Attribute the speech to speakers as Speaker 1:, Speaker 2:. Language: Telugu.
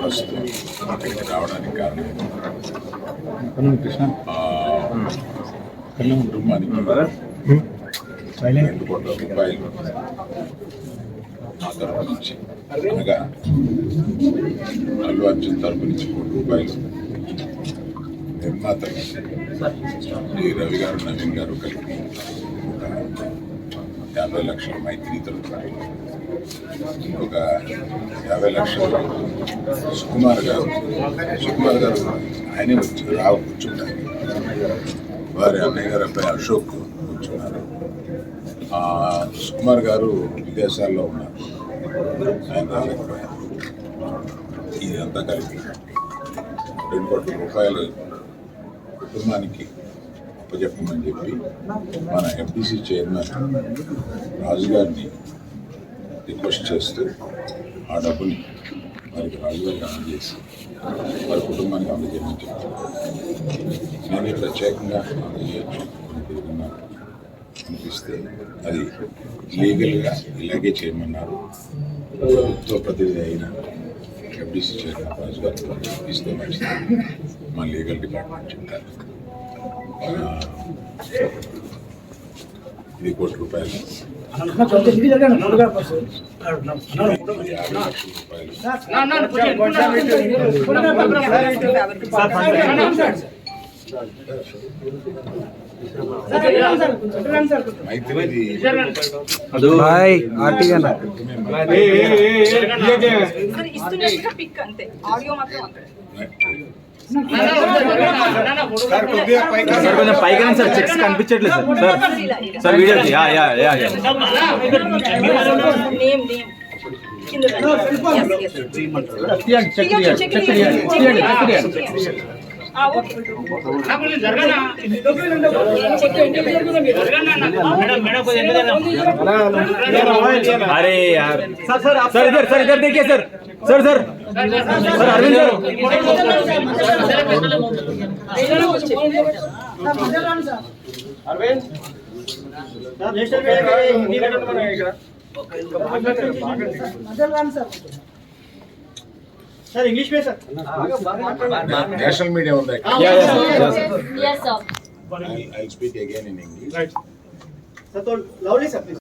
Speaker 1: ప్రస్తుతం అక్కడికి రావడానికి కారణం కుటుంబానికి రెండు కోట్ల రూపాయలు ఆ తరపు నుంచి. అనగా అల్లు అర్జున్ తరపు నుంచి కోటి రూపాయలు నిర్మాత రవి గారు నవీన్ గారు కలిపి. యాభై లక్షల మైత్రి ఒక యాభై లక్షలు సుకుమార్ గారు సుకుమార్ గారు ఆయనే వచ్చి రావు కూర్చుంటారు. వారి అన్నయ్య గారు అబ్బాయి అశోక్ కూర్చున్నారు. సుకుమార్ గారు విదేశాల్లో ఉన్నారు. ఆయన రాలేకపోయారు. ఇదంతా కలిపి రెండు కోట్ల రూపాయలు కుటుంబానికి అప్పచెప్పమని చెప్పి మన ఎంపీసీ చైర్మన్ రాజు గారిని రిక్వెస్ట్ చేస్తూ ఆ డబ్బుని వారికి రాజుగారికి అందజేసి వారి కుటుంబానికి అందజేయమని చెప్పారు నేను ప్రత్యేకంగా అందజేయచ్చు అనిపిస్తే అది లీగల్గా ఇలాగే చేయమన్నారు. ప్రభుత్వ ప్రతినిధి అయిన ఎఫ్డీసీ చైర్మన్ రాజు గారితో ఇస్తే మంచిది. మా లీగల్ డిపార్ట్మెంట్ చెప్తారు. ఇది కోటి రూపాయలు
Speaker 2: బాయ్
Speaker 3: ఇస్తున్నట్టుగా పిక్ అంతే ఆడియో మాత్రం
Speaker 2: సార్ కొంచెం పైకి సార్ చెక్స్ కనిపించట్లేదు sir. Sir sir video yeah yeah yeah yeah.
Speaker 3: Name name కింద Ah,
Speaker 2: अरे यार। सर सर सर इधर सर, इधर देखिए, sir. Sir sir. Sir, Arvind sir.
Speaker 4: Sir English में सर
Speaker 2: नेशनल मीडिया
Speaker 5: होता है।
Speaker 1: I speak again in English
Speaker 4: sir तो लवली सर